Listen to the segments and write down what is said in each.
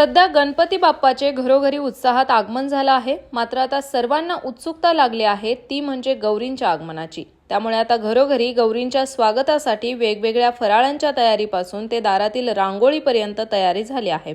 सध्या गणपती बाप्पाचे घरोघरी उत्साहात आगमन झालं आहे. मात्र आता सर्वांना उत्सुकता लागली आहे ती म्हणजे गौरींच्या आगमनाची. त्यामुळे आता घरोघरी गौरींच्या स्वागतासाठी वेगवेगळ्या फराळांच्या तयारीपासून ते दारातील रांगोळीपर्यंत तयारी झाली आहे.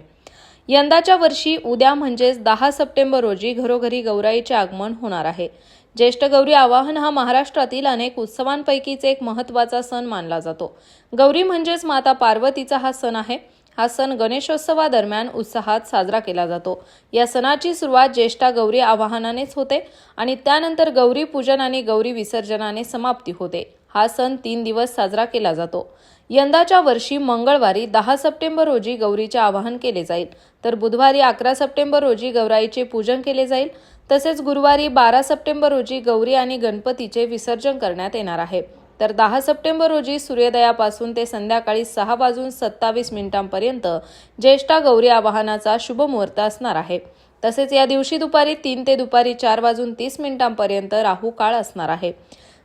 यंदाच्या वर्षी उद्या म्हणजेच दहा सप्टेंबर रोजी घरोघरी गौराईचे आगमन होणार आहे. ज्येष्ठ गौरी आवाहन हा महाराष्ट्रातील अनेक उत्सवांपैकीच एक महत्त्वाचा सण मानला जातो. गौरी म्हणजेच माता पार्वतीचा हा सण आहे. हा सण गणेशोत्सवादरम्यान उत्साहात साजरा केला जातो. या सणाची सुरुवात ज्येष्ठा गौरी आवाहनानेच होते आणि त्यानंतर गौरी पूजन आणि गौरी विसर्जनाने समाप्ती होते. हा सण तीन दिवस साजरा केला जातो. यंदाच्या वर्षी मंगळवारी दहा सप्टेंबर रोजी गौरीचे आवाहन केले जाईल. तर बुधवारी अकरा सप्टेंबर रोजी गौराईचे पूजन केले जाईल. तसेच गुरुवारी बारा सप्टेंबर रोजी गौरी आणि गणपतीचे विसर्जन करण्यात येणार आहे. तर दहा सप्टेंबर रोजी सूर्योदयापासून ते संध्याकाळी सहा वाजून सत्तावीस मिनिटांपर्यंत ज्येष्ठा गौरी आवाहनाचा शुभमुहूर्त असणार आहे. तसेच या दिवशी दुपारी तीन ते दुपारी चार वाजून तीस मिनिटांपर्यंत राहू काळ असणार आहे.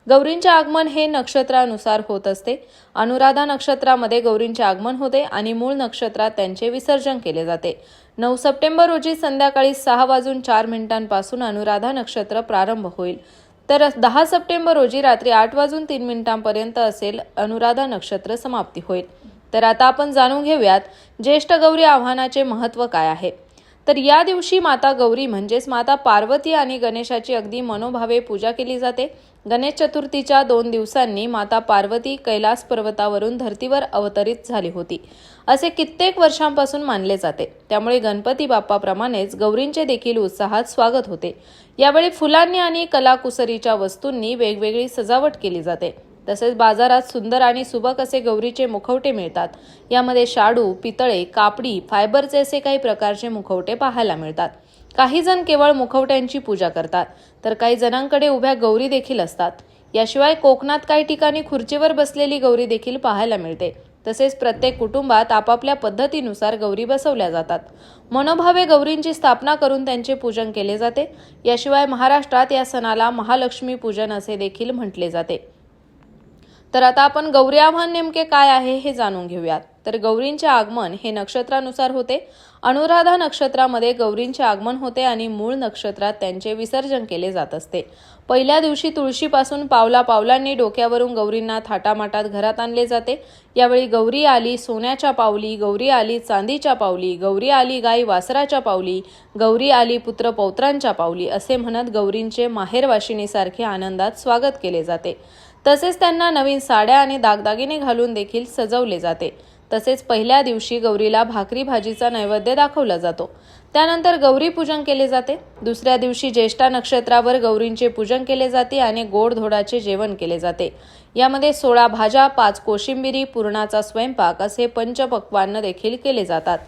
गौरींचे आगमन हे नक्षत्रानुसार होत असते. अनुराधा नक्षत्रामध्ये गौरींचे आगमन होते आणि मूळ नक्षत्रात त्यांचे विसर्जन केले जाते. नऊ सप्टेंबर रोजी संध्याकाळी सहा वाजून चार मिनिटांपासून अनुराधा नक्षत्र प्रारंभ होईल. तर दहा सप्टेंबर रोजी रात्री आठ वाजून तीन मिनिटांपर्यंत असेल अनुराधा नक्षत्र समाप्ती होईल. तर आता आपण जाणून घेऊयात ज्येष्ठ गौरी आव्हानाचे महत्त्व काय आहे? तर या दिवशी माता गौरी म्हणजेच माता पार्वती आणि गणेशाची अगदी मनोभावे पूजा केली जाते. गणेश चतुर्थीच्या दोन दिवसांनी माता पार्वती कैलास पर्वतावरून धर्तीवर अवतरित झाली होती. असे कित्येक वर्षांपासून मानले जाते. त्यामुळे गणपती बाप्पाप्रमाणेच गौरींचे देखील उत्साहात स्वागत होते. यावेळी फुलांनी आणि कलाकुसरीच्या वस्तूंनी वेगवेगळी सजावट केली जाते. तसेच बाजारात सुंदर आणि सुबक असे गौरीचे मुखवटे मिळतात. यामध्ये शाडू पितळे कापडी फायबरचे असे काही प्रकारचे मुखवटे पाहायला मिळतात. काही जण केवळ मुखवट्यांची पूजा करतात तर काही जणांकडे उभ्या गौरी देखील असतात. याशिवाय कोकणात काही ठिकाणी खुर्चीवर बसलेली गौरी देखील पाहायला मिळते. तसेच प्रत्येक कुटुंबात आपापल्या पद्धतीनुसार गौरी बसवल्या जातात. मनोभावे गौरींची स्थापना करून त्यांचे पूजन केले जाते. याशिवाय महाराष्ट्रात या सणाला महालक्ष्मी पूजन असे देखील म्हटले जाते. तर आता आपण गौरी आव्हान नेमके काय आहे हे जाणून घेऊयात. तर गौरींचे आगमन हे नक्षत्रानुसार होते. अनुराधा नक्षत्रामध्ये गौरींचे आगमन होते आणि मूळ नक्षत्रात त्यांचे विसर्जन केले जात असते. पहिल्या दिवशी तुळशीपासून पावला पावलांनी डोक्यावरून गौरींना थाटामाटात घरात आणले जाते. यावेळी गौरी आली सोन्याच्या पावली गौरी आली चांदीच्या पावली गौरी आली गाई वासराच्या पावली गौरी आली पुत्र पौत्रांच्या पावली असे म्हणत गौरींचे माहेरवाशिनीसारखे आनंदात स्वागत केले जाते. तसेच त्यांना नवीन साड्या आणि दागदागिने घालून देखील सजवले जाते. तसेच पहिल्या दिवशी गौरीला भाकरी भाजीचा नैवेद्य दाखवला जातो. त्यानंतर गौरी पूजन केले जाते. दुसऱ्या दिवशी ज्येष्ठा नक्षत्रावर गौरींचे पूजन केले जाते आणि गोडधोडाचे जेवण केले जाते. यामध्ये सोळा भाज्या पाच कोशिंबिरी पुरणाचा स्वयंपाक असे पंचपक्वान्न देखील केले जातात.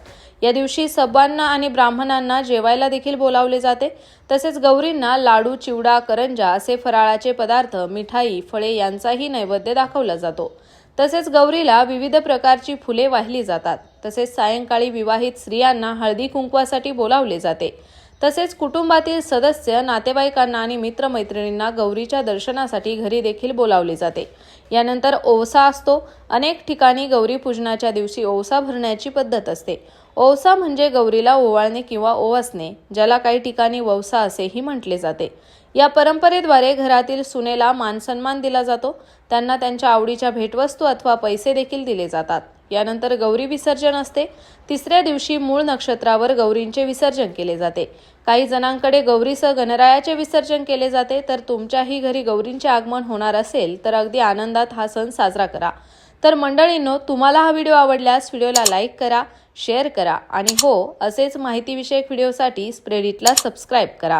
या दिवशी सबांना आणि ब्राह्मणांना जेवायला देखील बोलावले जाते. तसेच गौरींना लाडू चिवडा करंजा असे फराळाचे पदार्थ मिठाई फळे यांचाही नैवेद्य दाखवला जातो. तसेच गौरीला विविध प्रकारची फुले वाहिली जातात. तसेच सायंकाळी विवाहित स्त्रियांना हळदी कुंकवासाठी बोलावले जाते. तसेच कुटुंबातील सदस्य नातेवाईकांना आणि मित्रमैत्रिणींना गौरीच्या दर्शनासाठी घरी देखील बोलावले जाते. यानंतर ओवसा असतो. अनेक ठिकाणी गौरी पूजनाच्या दिवशी ओवसा भरण्याची पद्धत असते. ओवसा म्हणजे गौरीला ओवाळणे किंवा ओवसणे ज्याला काही ठिकाणी ववसा असेही म्हटले जाते. या परंपरेद्वारे घरातील सुनेला मानसन्मान दिला जातो. त्यांना त्यांच्या आवडीच्या भेटवस्तू अथवा पैसे देखील दिले जातात. यानंतर गौरी विसर्जन असते. तिसऱ्या दिवशी मूळ नक्षत्रावर गौरींचे विसर्जन केले जाते. काही जणांकडे गौरीसह गणरायाचे विसर्जन केले जाते. तर तुमच्याही घरी गौरींचे आगमन होणार असेल तर अगदी आनंदात हा सण साजरा करा. तर मंडळींनो तुम्हाला हा व्हिडिओ आवडल्यास व्हिडिओला लाईक करा शेअर करा आणि हो असेच माहितीविषयक व्हिडिओसाठी स्प्रेडिटला सबस्क्राईब करा.